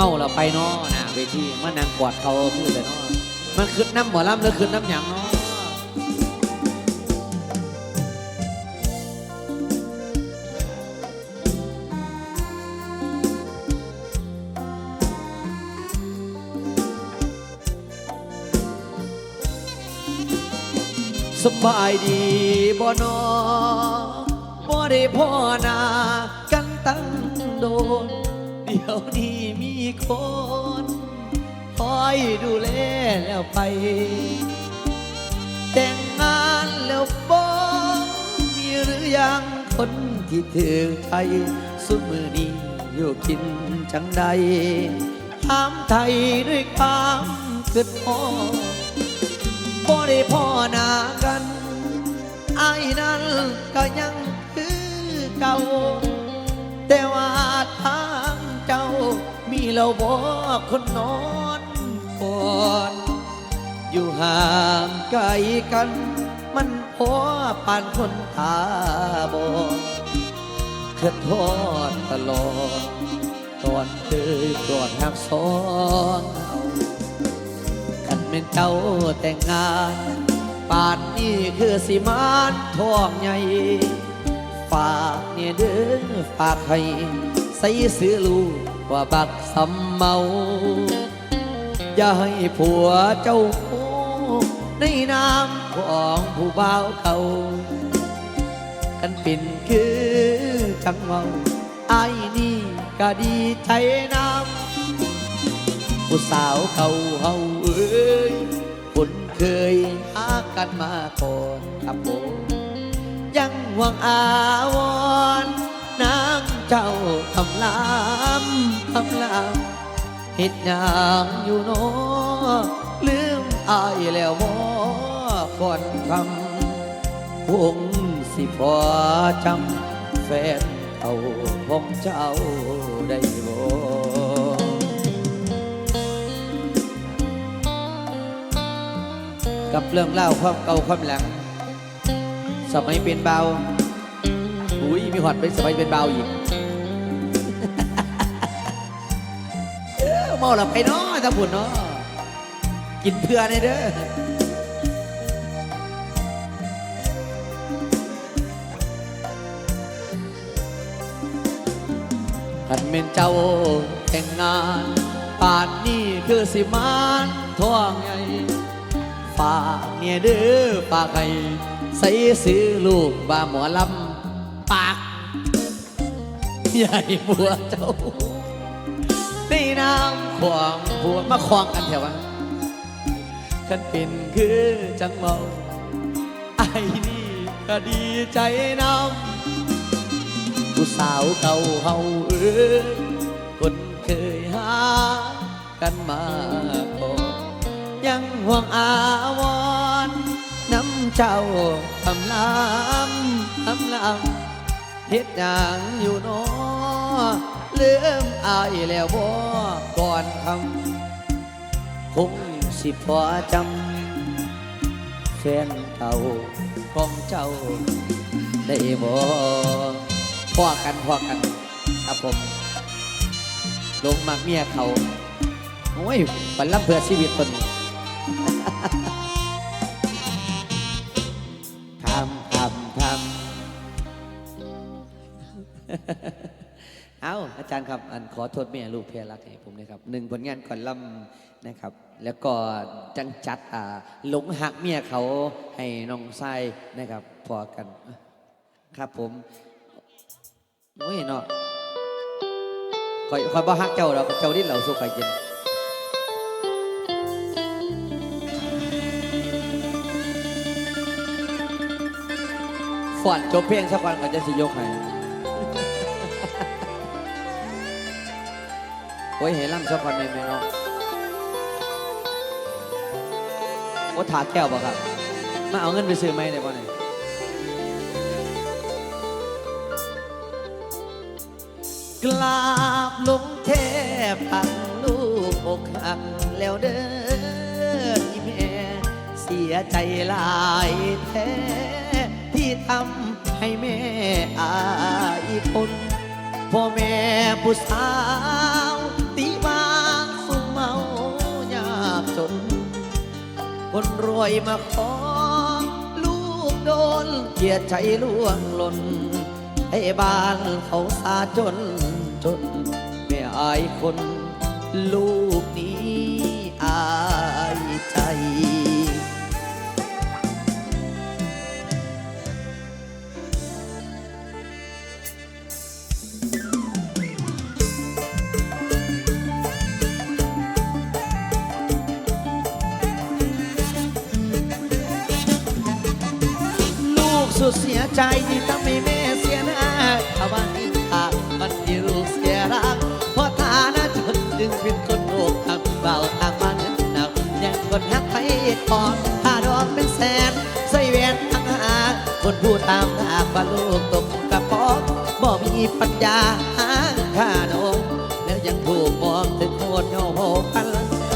เมาแล้วไปเนาะนะเวทีมันนางกอดเขาคือแต่เนาะมันขึ้นน้ำหมอลำหรือขึ้นน้ำหยังเนาะสบายดีบ่นอบ่ได้พ่อหนากันตั้งโดน เดี๋ยวนี้มีคนคอยดูแลแล้วไป แต่งงานแล้วบ่มีหรือยังคนที่เธอไทยสุดมือนี้อยู่กินจังใดถามไทยด้วยความเกิดพอบ่ได้พ่อหนากันไอ้ายนั้นก็ยังคือเก่าแต่ว่าทางเจ้า เราบอกคนนอนก่อนอยู่ห่างไกลกัน มันพอปานคนตาบอดเคยทอดตลอดตอนเคยกอดหักซ้อนเอากันเป็นเจ้าแต่งงานป่านนี้คือสิมานทองใหญ่ฝากเนี่ยเด้อฝากให้ใส่ซื้อลูก ว่าบักสำเมา อย่าให้ผัวเจ้าในนามของผู้บ่าวเขา กันเป็นคือจังเมาไอ้นี่ก็ดีใจนำผู้สาวเขาเฮาเอ้ยคนเคยหากันมาก่อนครับผมยังห่วงอาวรณ์นาง เจ้าทำลำทำลำเฮ็ดหยังอยู่โนลืมอายแล้วบ่ก่อนคำคงสิพอจำแฟนเอาของเจ้าได้บ่กับเรื่องเล่าวความเก่าความหลัง สมัยเป็นเบาอุ้ยมีหอดเป็นสมัยเป็นเบาอีก เมาหลับไปเนาะถ้าผุนเนาะกินเพื่อในเด้อขันเป็นเจ้าแต่งงานป่านนี้คือสิมานท่องใหญ่ฝากเนี่ยเด้อฝากให้ใส่ซื้อลูกบาหมอลำปาก ใหญ่บัวเจ้า ในน้ำขวางบัวมาควางกันแถวะคันเป็นคือจังเมาไอ้นี่ก็ดีใจนำผู้สาวเก่าเฮาเอ้ยคนเคยหากันมาก่อนยังห่วงอาวรน้ำเจ้าทำลำทำลำเฮ็ดหยังอยู่เนอ ลืมอายแล้วบ่ก่อนคำคงสิพอจำแฟนเก่าของเจ้าได้บ่พอกันพอกันครับผม ลงมักเมียเขา โอ้ยบันลับเพื่อชีวิตตนทำทำทำ เอาอาจารย์ครับ อันขอโทษแม่ลูกเพลรักให้ผมนะครับหนึ่งผลงานก่อนล่ำนะครับ แล้วก็จังจัดอ่าหลงหักเมียเขาให้น้องไส้นะครับ พอกัน ครับผมโอ้ยเนาะคอยคอยบ่ฮักเจ้าเราเจ้าดิ้นเหล่าสุขอยกินฝ่อนจบเพลงสักวันก็จะสิยกให้ โอ้ยเห็นล่ำสักวันไหมไหมเนาะโอ้ถาแก้วบ่ครับ มาเอาเงินไปซื้อไหมได้บ่เนี่ยกราบลงเทพังลูกอกหักแล้วเด้อที่แม่เสียใจหลายแท้ ที่ทำให้แม่อายคนพ่อแม่ผู้สาว คนรวยมาขอ ลูกโดนเกียดใจล่วงหล่นให้บ้านเขาสาจนจนไม่อายคน ลูกนี้ กเสียใจที่ทำให้แม่เสียหน้าถ้าวันนี้ทางมันที่ลูกเสียรักเพราะฐานะจนจึงเป็นคนโลกทำเบาทางมันหนักยังคนหักไปก่อนถ้าดอกเป็นแสนใส่แหวนทั้งหาคนพูดตามหากว่าลูกตกกระป๋องบ่มีปัญญาหาค่านมแล้วยังถูกมองถึงโคตรโง่โหกัน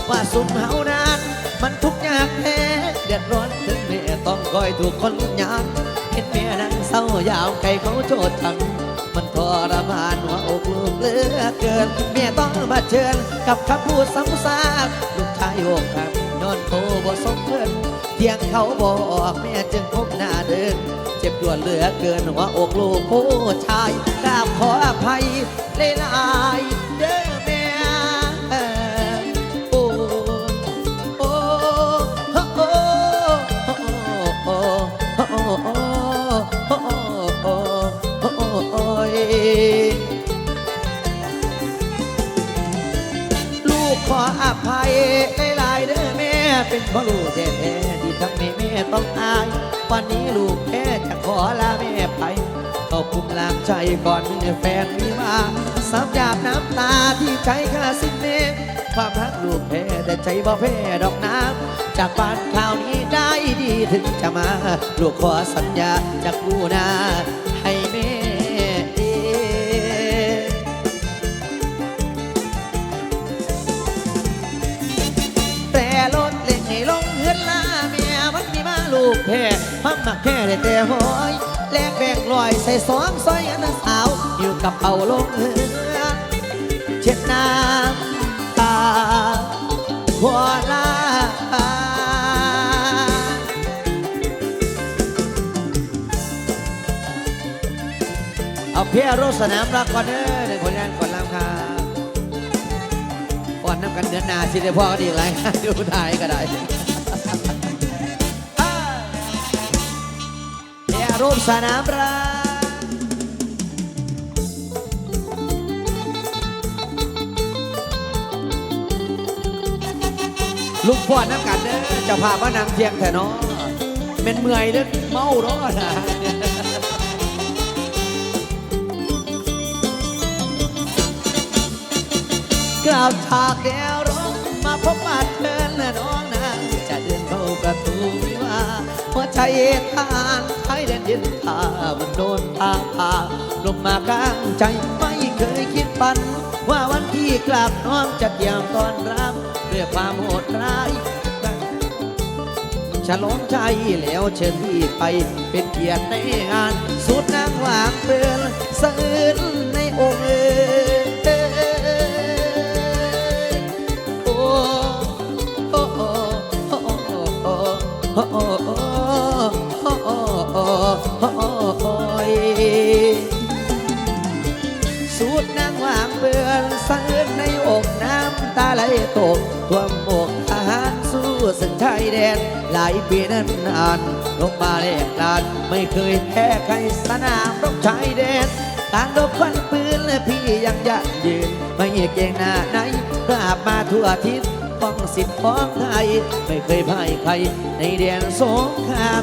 ว่าสุมเฮานั้นมันทุกข์ยากแท้เดือดร้อนถึงแม่ต้องคอยถูกคนยาม เห็นแม่นั่งเศร้ายาวไกลเขาโจดจัง มันทรมานหัวอกลูกเลือเกินแม่ต้องมาเชิญกับคำพูดซ้ำซากลูกชายโอกหักนอนโตบ่สมเพื่อนเที่ยงเขาบอกแม่จึงพบหน้าเดิน เจ็บปวดเหลือเกินหัวอกลูกผู้ชายกราบขออภัยหลายๆเด้ หลายๆเด้อแม่เป็นเพราะลูกแท้ๆที่ทำให้แม่ต้องอาย วันนี้ลูกแค่จะขอลาแม่ไปขอบคุณลามใจก่อนมีแฟนมีมาสับหยาบน้ำตาที่ใจข้าสิ้นเมฆความรักลูกแพ้แต่ใจบ่แพ้ดอกน้ำจากบ้านข่าวนี้ได้ดีถึงจะมา ลูกขอสัญญาจากกูนา แพ้พักมักแค่ได้แต่หอยแลกแบงลอยใส่สองซอยอันสาวอยู่กับเอาลงเฮือเช็ดน้ำตาหัวลาเอาเพียรสนามรักก่อนเด้อเด็กคนแรกก่อนลำค่ะอ่อนน้ำกันเดือนนาสิได้พ่อก็ดีไรดูถ่ายก็ได้ รูปสนามรักลูกพ่อน้ำกันเด้อจะพาพว่านางเทียงแต่น้อเป็นเมื่อยเด้อเมาร้อนนะกล่าวฉากแก้ว หัวใจทานไทยเด่นดินทามันโดนพาพาลงมากลางใจไม่เคยคิดปัน ว่าวันที่กลับน้องจะเกี่ยมตอนรับด้วยความโหดร้ายฉลองใจแล้วเชิญพี่ไปเป็นเกียรติในงาน สุดนางหวางเปือนสะอื้นในองค์เอ๋ำตาไหลตกท่วมอกทหารสู้สึกชายแดน หลายปีนั้นนานลงมาแลกลาน ไม่เคยแพ้ใครสนามรบชายแดนการรบควันปืนและพี่ยังยันยืน ไม่เก่งหน้าไหนกราบมาทั่วทิศป้องสิทธิ์ของไทย ไม่เคยพ่ายใครในแดนสงคราม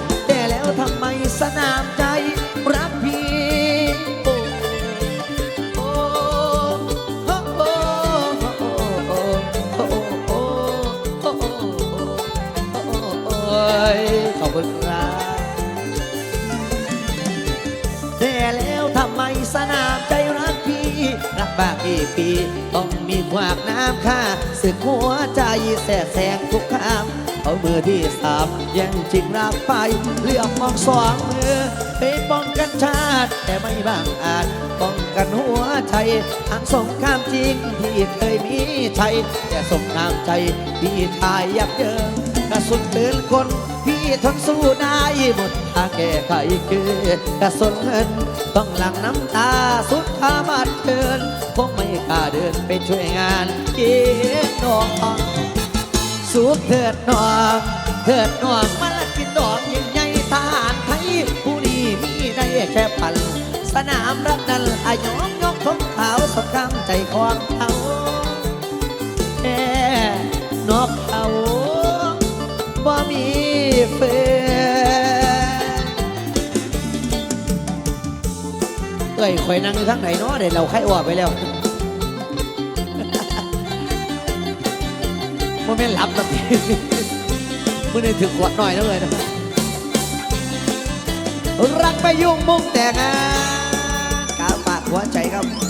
สึกหัวใจแสกแสงทุกคำเอามือที่สามย่งชิงรักไปเลือกมองสองมือไปป้องกันชาติ แต่ไม่บางอาจป้องกันหัวใจทางสงครามจริงที่เคยมีชัยแต่สงครามใจพี่ชายยับเยินกระสุดเกินคนพี่ทนสู้ได้หมดทางแก้ไขคือกระสุนเงินต้องหลั่งน้ำตาสุดขามาดเกินคงไม่กล้าเดินไปช่วยงาน กียน้องสูบเถิดนองเถิดนองมากินดอกยิ่งใหญ่ทหารไทยผู้นี้มีได้แค่พันสนามรักนั้นอายอมยกทงขาวสงครามใจของเขาแค่นอกเขาบ่มีเฟเอ้ยข่อยนั่งอยู่ทางไหนเนาะเดี๋ยวเราไข้ออกไปแล้ว มันไม่หลับแบบนี้มึงได้ถึงขวดหน่อยแล้วเลยนะรักไม่ยุ่งมุ่งแต่งงานกาฝากหัวใจครับ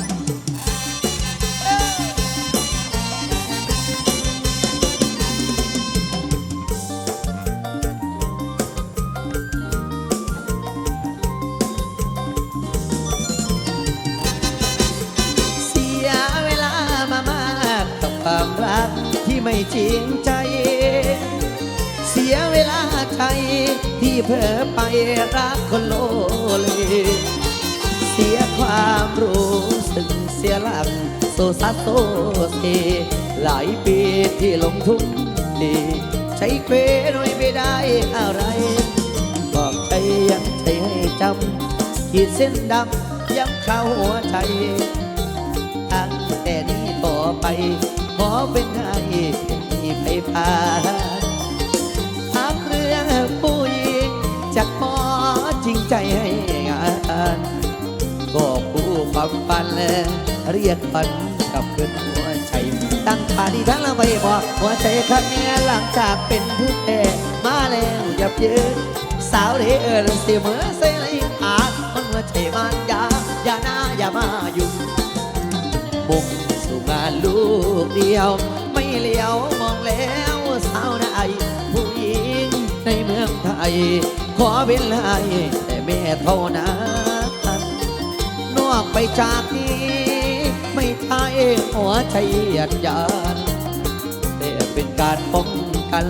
ไม่จริงใจ เสียเวลาใจที่เผลอไปรักคนโลเลเสียความรู้สึกเสียหลักโซซัสโซเซหลายปีที่ลงทุนดี ใช้เควโดยไม่ได้อะไร บอกใจยังใจให้จำขีดเส้นดำย้ำเข้าหัวใจ ตั้งแต่นี้ต่อไป ขอเป็นให้มีไฟฟ้าถามเรื่องผู้หญิงจะขอจริงใจให้งานก็ผู้ความฝันเรียกฝันกับคืนหัวใจ ตั้งขาดีทั้งละไม่บอกหัวใจครั้งนี้หลังจากเป็นผู้แพ้มาแล้วหยับยืนสาวเรเอิญเสียเมือเสยอาคนหัวใจมันยาอย่าหน้าอย่ามาอยุ่งมุ่ง สู่งานลูกเดียว ไม่เลี้ยวมองแล้วสาวใดผู้หญิงในเมืองไทย ขอเป็นให้แต่แม่เท่านั้นนอกไปจากนี้ ไม่ใช่หัวใจหยัดยานแต่เป็นการป้องกัน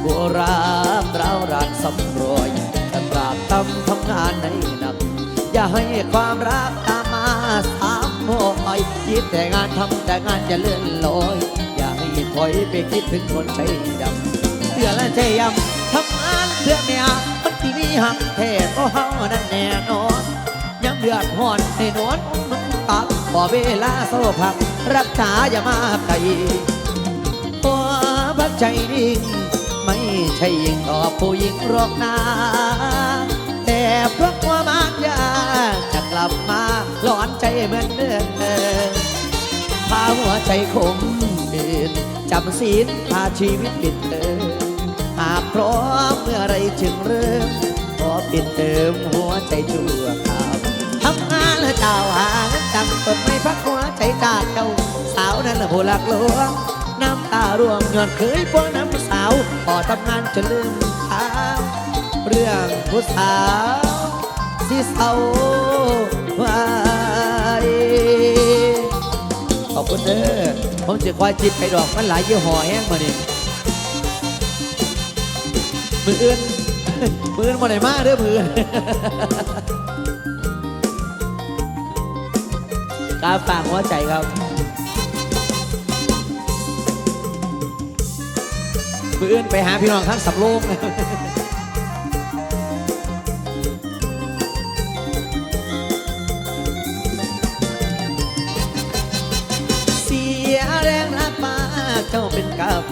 โบราณเรารักสำรวยตราบทำทำงานในหนักอย่าให้ความรักตามมา สามโอยคิดแต่งานทำแต่งานจะเลื่อนลอย อย่าให้ถอยไปคิดถึงคนใจดำเตือนและใจยำทำงานเพื่อเมียมันที่มีหักแท้ก็เฮานั่นแน่นอนยังเดือดร้อนให้นอนมึงตักพอเวลาโซ่พัก รักษาอย่ามาไกลตัวพักใจนิ่งไม่ใช่ยิงต่อผู้หญิงหรอกนาแต่เพราะความมันยาจะ กลับมาหลอนใจเหมือนเดิมพาหัวใจขมดินจำศีลพาชีวิตปิดเติมหากพร้อมเมื่อไรจึงเริ่มขอปิดเติมหัวใจชั่วคราวทำงานและเจ้าหางจำต้นไม่พักหัวใจจาเจ้าสาวนั้นละผู้หลักหลวงน้ำตาร่วงย้อนเคยพวกน้ำสาวพอทำงานจนลืมทางเรื่องผู้สาว สิเศร้าไว้ขอบคุณเด้อผมจะคอยจิตไปดอกมันหลายยี่ห้อแห้งมาเนี่ยมืออื่นมืออื่นมาไหนมาเด้อมืออื่นกาฝากหัวใจครับ มืออื่นไปหาพี่น้องทั้งสำโรง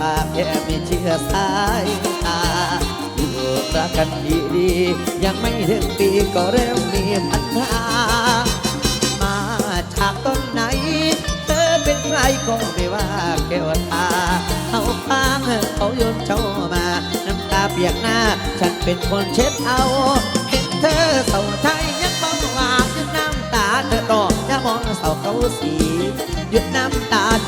ปากแค่ไม่เชื่อสายตาอยู่รักกันดีๆยังไม่ถึงปีก็เริ่มมีปัญหามาจากต้นไหน เธอเป็นใครก็ไม่ว่าแก้วตาเขาฟังเขาโยนเจ้ามา น้ำตาเปียกหน้า ฉันเป็นคนเช็ดเอา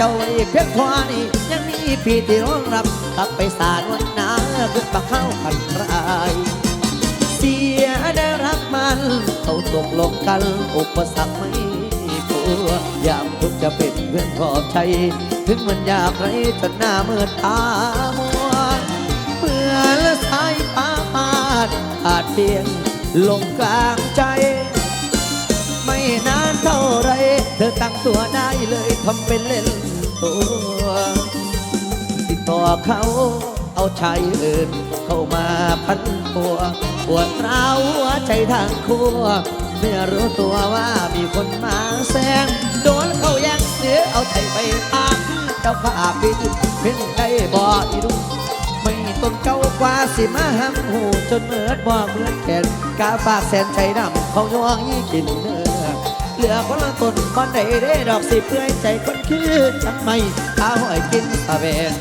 จ้าไว้เพียงพอนี้ยังมีพี่ที่รองรับกลับไปสารวันหนาเพื่อมาเข้าพันรายเสียได้รักมันเขาตกลงกันอุปสรรคไม่กลัวยามทุกจะเป็นเพื่อนขอบใจ ถึงมันยากไรจนหน้ามืดตามัวเมื่อขาดเพียงลงกลางใจไม่นานเท่าไร เธอตั้งตัวได้เลยทำเป็นเล่น ตัว ติดต่อเขาเอาชายอื่น เข้ามาพันตัวปวดร้าวหัวใจทางคัวไม่รู้ตัวว่ามีคนมาแซงโดนเขาแย่งเสียเอาใจไปพากเจ้าขาปิดเพ่นได้บ่อีดูไม่ต้นเก่ากว่าสิมาหังหูจนเมิดบ่เหมือนแขนกาฝากแสนใจดำเขาย่องยี่กินเนื้อ เหลือคนละต้นคนใดได้ดอกสิเพื่อยใจคนคืนทำไม่ข้าวให้กินตะเวน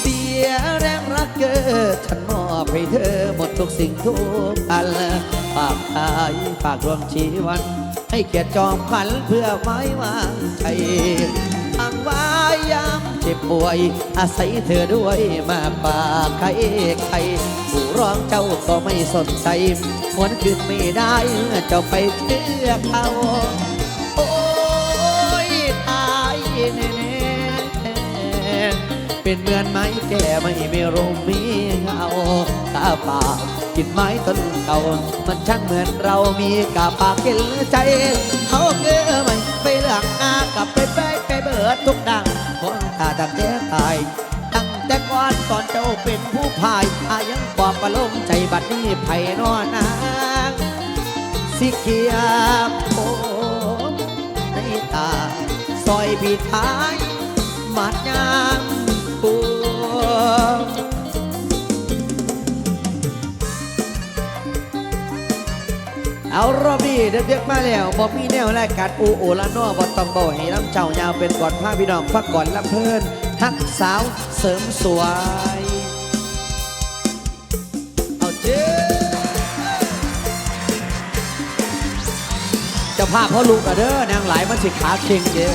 เสียแรงรักเกิดฉันมอบให้เธอหมดทุกสิ่งทุกอันฝากทายฝากรวมชีวัน ให้เกียรติจอมขวัญเพื่อไว้วางใจทางวายยาม เจ็บป่วย อาศัยเธอด้วยมาปากใครใครผู้ร้องเจ้าก็ไม่สนใจหวนคืนไม่ได้เจ้าไปเชื่อเขาโอ้ยตายแน่เป็นเหมือนไม้แก่ไม่มีลมมีเงาตาเปล่า กินไม้ต้นเก่า มันช่างเหมือนเรามีกาปากกินใจเขาเกือไม่ไปเลือกหน้ากลับไปไปไปเบิดทุกดังคนตาดังแก่ตายตั้งแต่ก่อนตอนเจ้าเป็นผู้พายอายังบอกประลมใจบัดนี้ไผ่นอนนางสิเกียบผมในตาซอยพี่ท้าย เอารอบนี้เด็กๆมาแล้วบอกมีแนวแรกกัดอูโอละนอบอตองโบให้น้ำเจ้ายาวเป็นกอดผ้าพี่น้องพักก่อนละเพลินทักสาวเสริมสวย เอาเจ๊จะพาพพ่อลูกอะเด้อนางหลายมันสิขาเค็งเจ้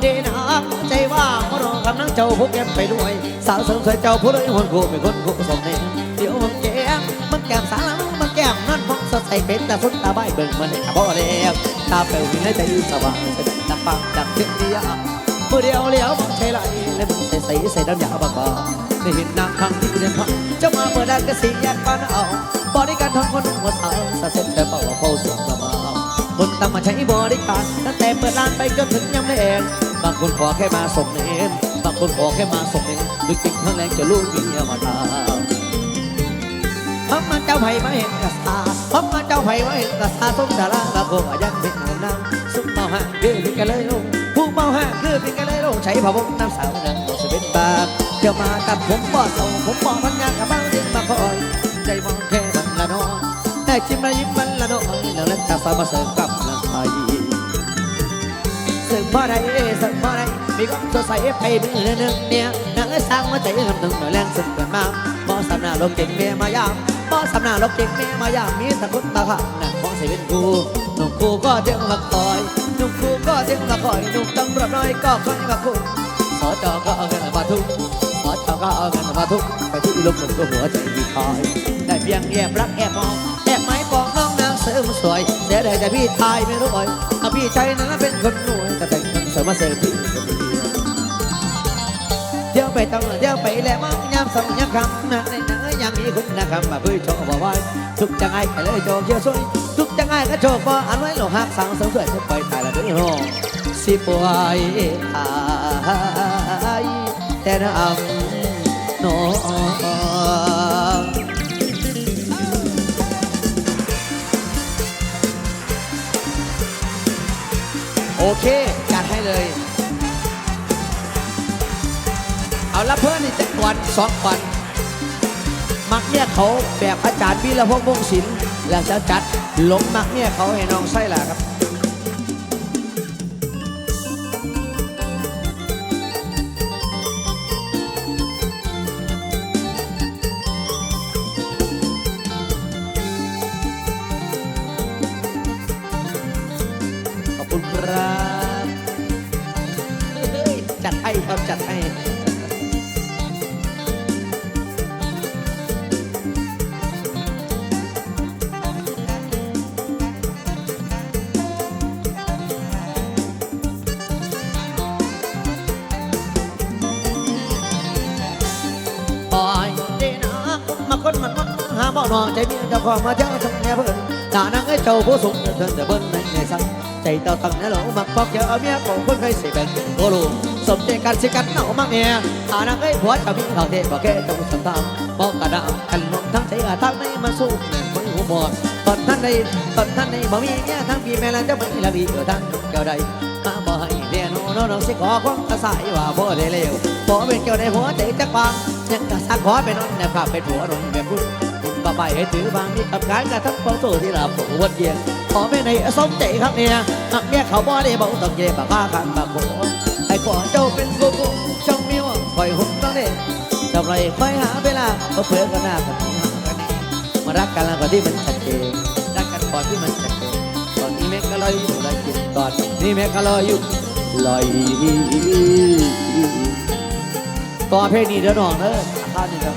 เดนักใจว่างมารองกำลังเจ้าพกแก้มไปด้วย สาวเสริมสวยเจ้าผู้เลยคนกูเป็นคนกูสมเนี่ยเดี๋ยวมันแก้มมันแก้มสาวมันแก้มนั่นมองสดใสเป็นตาสุดตาใบเบิ่งมันให้พอแล้วตาเปลวในใจสว่างเสด็จตาปังดังเทียนเดียวเมื่อเดียวเลี้ยวมองใช่ไรและมึงใส่ใส่ใส่น้ำยาบ้าๆได้เห็นนางครั้งที่เดินผ่านเจ้ามาเมื่อใดก็สิแยกบ้านเอาบริการทั้งคนหัวสาวสะเซ็ตแต่เป่าเป่าเสียงเบา คนตั้งมาใช้บริการตั้งแต่เปิดร้านไปจนถึงยำแรงบางคนขอแค่มาส่งเนมบางคนขอแค่มาส่งเนมดูจริงทั้งแรงจะลูกเมียมาทำพบมาเจ้าไผ่มาเห็นกระสาพบมาเจ้าไผ่มาเห็นกระสาสมดาราบางคนยังเป็นหัวน้ำสุดเมาห่างคือพี่กันเลยลงผู้เมาห่างคือพี่กันเลยลงใช้ผ้าบงน้ำสาวนังตัวสเป็นบาเจ้ามากับผมบ่ส่งผมบ่พันงากับบ้างดิ้งมาคอยใจมองแค่มันละน้อนได้ชิมแล้ยิ้มมัน แตาสาวมาเสริมกำลังใจเสริมบ่ได้เสริมบ่ได้มีความสดใสไปมือหนึ่งเนี่ยนางเอ้สร้างมาใจคำหนึ่งหน่อยแรงสุดเกันมาบ่สำนาลกเก่งเมียมายามบ่สำนาลกเก่งเมียมายามมีแต่คนตาขางนั่งมองใส่เป็นกูหนุ่มกูก็เที่ยงละคอยหนุ่มกูก็เที่ยงละคอยหนุ่มตำรวจน้อยก็คอยมาคุมสอจอก็เอาเงินมาทุ่มสอจอก็เอาเงินมาทุ่มไปที่ลูกหนุ่มก็หัวใจมีคอยได้เพียงแอบรักแอบมอง สวยเสียดายแต่พี่ทายไม่รู้อ่อยเอาพี่ใจนั้นเป็นคนรวยแต่แต่งเสริมมาเสริมพี่คนเดีเดี๋ยวไปต้องเดี๋ยวไปแล้วมั่งยามสองยามคำนะในหนังยังมีคุณนะคำมาเพื่อชว์บอกว่าทุกจังไงก็เลยโชว์เขียวสวยทุกจังไงก็โชว์บ่อันไว้หลงหักสาวเสริมสวยจะไปล่อยตายละเด้วยโหสิป่วยตายแต่น้ำน้ โอเค จัดให้เลย เอาละเพื่อนนี่จะก่อนสองก่อนมักเนี่ยเขาแบบอาจารย์วิรพงษ์วงศิลป์แล้วจะจัดหลงมักเนี่ยเขาให้น้องไส้ล่ะครับ จัดให้ครับจัดให้ปล่อยเดนะมาคนมันมันหาบ่อนอใจเมียเจ้าของมาเจ้าทำแน่เพิ่นตานังไอ้เจ้าผู้สูงเดินแต่เบิ้นในในสังใจเต่าตั้งแน่หลงมักพอกเจ้าเมียของคนเคยสิแบ่งโกลู สมใจกันสิกันเนามักเนี่ยตานังไอ้ผัวจ้ามีเขาเด็บอกแกจงสันตามบอกกระดากันลงทั้งใจอาทั้งในมาสู้แม่คนหัวหมดตอนท่านในตอนท่านในบ่มีเมียทั้งพี่แม่และเจ้าไม่ละดีเออทั้งเจ้าใดมาบ่ให้เรียนโน้น้องสิขอความกระสายว่าบ่ได้เลวบ่เป็นเกี่ยวในหัวใจจักบางยังกระสักขอเป็นองแนภาพเป็นผัวนนแบบคุณคุณบ่ไปให้ถือบางนี่กับการกระทำของตัวที่เราผู้วัดเยียงขอเป็นในสมใจครับเนี่ยหักเมียเขาบ่ได้บ่ต้องเย็บบ้าคันบ้าโขให้ ขอเจ้าเป็นผู้กุมช่องมีว่าคอยหุ่นต้องเล่จำไรคอยหาเวลาก็เพื่อกันหน้ากันหากันนี่มารักกันแล้วก็ที่มันชัดเจนรักกันก่อนที่มันชัดเจนตอนนี้แม่ก็ลอยอยู่ลอยกินตอนนี้แม่ก็ลอยอยู่ลอยต่อเพลงนี้เดี๋ยวน้องเด้อข้าวนี่ครับ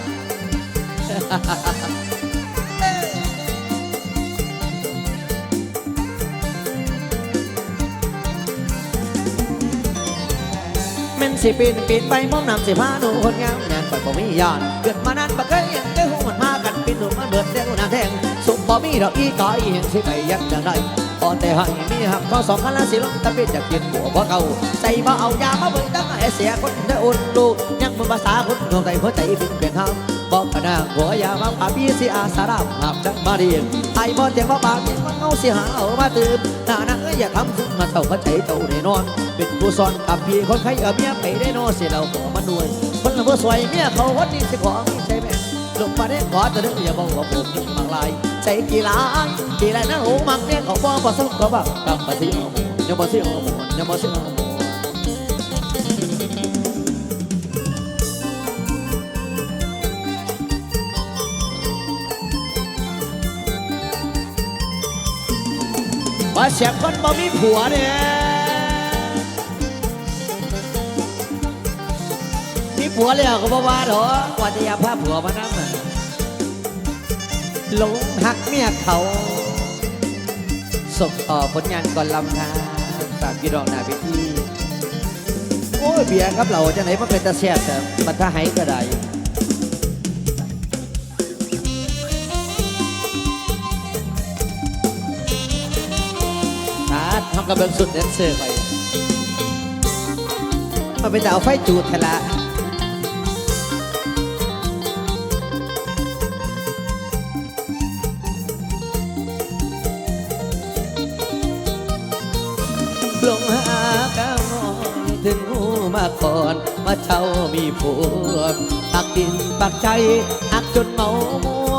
สิปีนปีนไปมองน้ำสิพาหนูคนงามงานปล่อยบ่มียานเกิดมานานบ่เคยเห็นได้หูมันมากันปีนหนูมาเบิดเด้วน้ำแทงสุขบ่มีดอกอีกอยเห็นสิไปยักจังไดพอนแต่ให้มีหักก็สองคันละสิลงตะปิดอยากกินหัวบ่เก่าใจบ่เอายามาเบิ่งตั้งให้เสียคนได้อุ่นลูกยังมันภาษาคนดวงใจหัวใจเป็นเปลี่ยนทางบอกพนางหัวยามาพาพี่สิอาสารามหักจังมาเรียนไอ้บ่เตียงบ่ปากเตียงบ่เงาสิหาเอามาตื่น หน้านังเอ้ยอย่าทำสุดมาเท่าเข้าใจเท่าแน่นอน เป็นผู้สอนกับพี่คนใครเอาเมียไปได้นอเสียเราขอมันด้วยคนละเมื่อสวยเมียเขาวันนี้สิขอมีใจแม่ลงมาได้ขอจะได้อย่าบอกว่าผมนี่มังลายใจกี่ล้านกี่ล้านนะโอ้มักเนี่ยเขาบอกว่าสมกก็บักกลับมาสิเอ้โหยังมาสิเอ้โหยังมาสิโอ้โหมาเสียบคนบ่มีผัวเนี่ยมีผัวแล้วก็บ่ว่าดอกว่าจะยาพาผัวมานั่งน่ะหลงหักเมียเขาส่งต่อผลงานก่อนลำทาตามพี่รองนาพิธีโอ้ยเบียร์ครับเราจะไหนมันเป็นตะแซ่บแต่มันถ้าให้ก็ได้ากับเบิงสุดแดนเซอร์ไปมันเป็นแต่เอาไฟจูดแทละลงหาก้าวน้อยถึงหูมาก่อนมาเช่ามีผัวปักดินปักใจหักจนเมามัว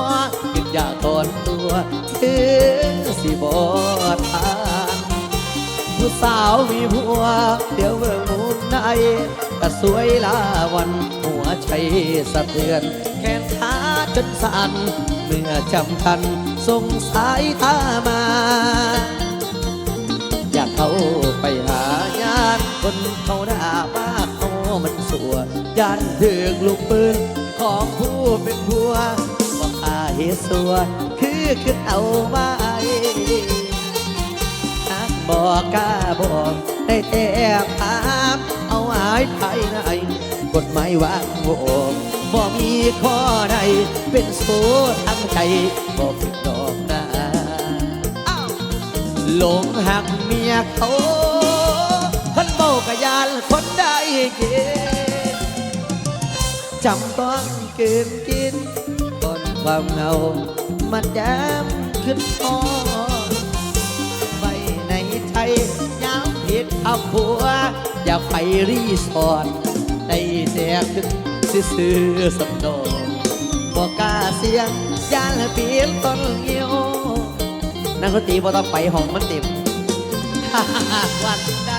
กินยาถอนตัวถึงสิบอทา ผู้สาวมีผัว เดี๋ยวเบิ่งมุมในก็สวยลาวันหัวใจสะเทือน แขนขาจนสั่นเมื่อจำกันสงสายตามา อยากเข้าไปหาญาติคนเขาด่าว่าเขามันสัวยานถึงลูกปืนของผู้เป็นผัวบอกอาเหตุสัวคือขึ้นเอาไว้ บอกกล้าบอกได้แต่ถามเอาหายภายในกฎหมายวางโวบ่มีข้อใดเป็นโซทั้งใจบอกผิดดอกนาหลงหักเมียเขาคนเมากะยานคนได้เกินจำต้องเกินกินบนความเงามันแย้มขึ้นพอไว้ในใจ ยามเพีติดเอาผัว อยากไปรีสอร์ทได้แต่ขึ้นซื้อสำนองบอกกล้าเสียงยานเปลี่ยนต้นเหี่ยวนักดนตรีบ่ต้องไปห้องมันเต็มถ้าหากวันใด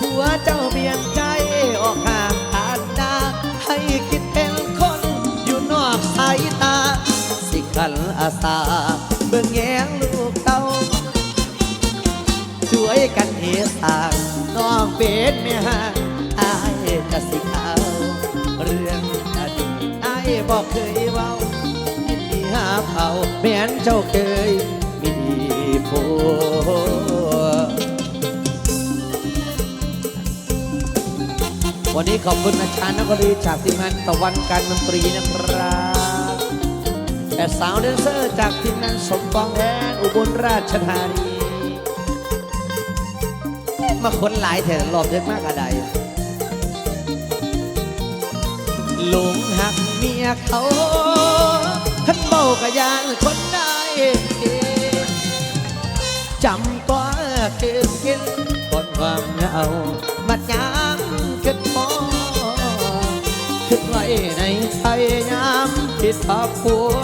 หัวเจ้าเบียนใจออกห่างผ่านนาให้คิดเป็นคนอยู่นอกสายตา สิขันอาสาเบิ่งแยงลูกเต้าช่วย กันเหตุสร้างน้องเป็นแม่ห้างอายจะสิเอาเรื่องอดีตอายบอกเคยเว้ายินดีหาเผาแม้นเจ้าเคยมีผัววันนี้ขอบคุณอาจารย์นักรีจากทีมงานตะวันการดนตรีนะครับแต่สาวแดนเซอร์จากทีมงานสมปองแอนอุบลราชธานี มาคนหลายแถวรอบเยอะมากอะไรหลงหักเมียเขาขันเบากะยานคนได้จำตัวคืนกินคนความเหงามัดยามคิดพอคิดไว้ในใจยามคิดภาพผัว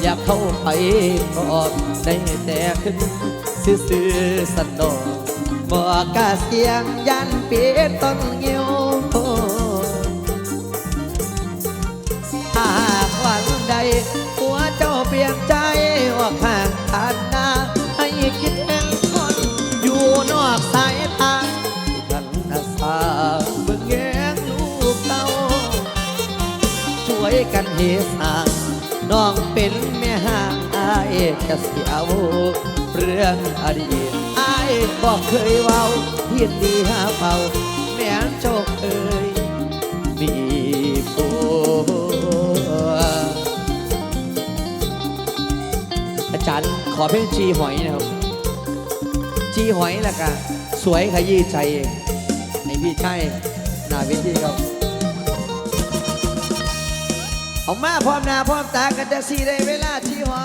อยากเข้าไปกอดได้แต่ขึ้นซื่อๆสนอง บอกกาเสียงยันเปียต้นเงียวถ้าหากวันใด หัวเจ้าเปลี่ยนใจว่าข้างผ่านนาให้คิดเป็นคน อยู่นอกสายตากันอาสาเบิ่งแงลูกเต้า ช่วยกันเฮสร้างน้องเป็นแม่ห้างอายจะเสียเอาเรื่องอดีต บอกเคยเว้าเพียนดีหาเฝ้าแม่นโชคเคยมีผัวอาจารย์ขอเพลงจีหอยนะครับ จีหอยล้วกันสวยขยี้ใจไอพี่ใช่หน้าวิธีครับเอามาพร้อมหน้าพร้อมตากันจะสีได้เวลาที่หวา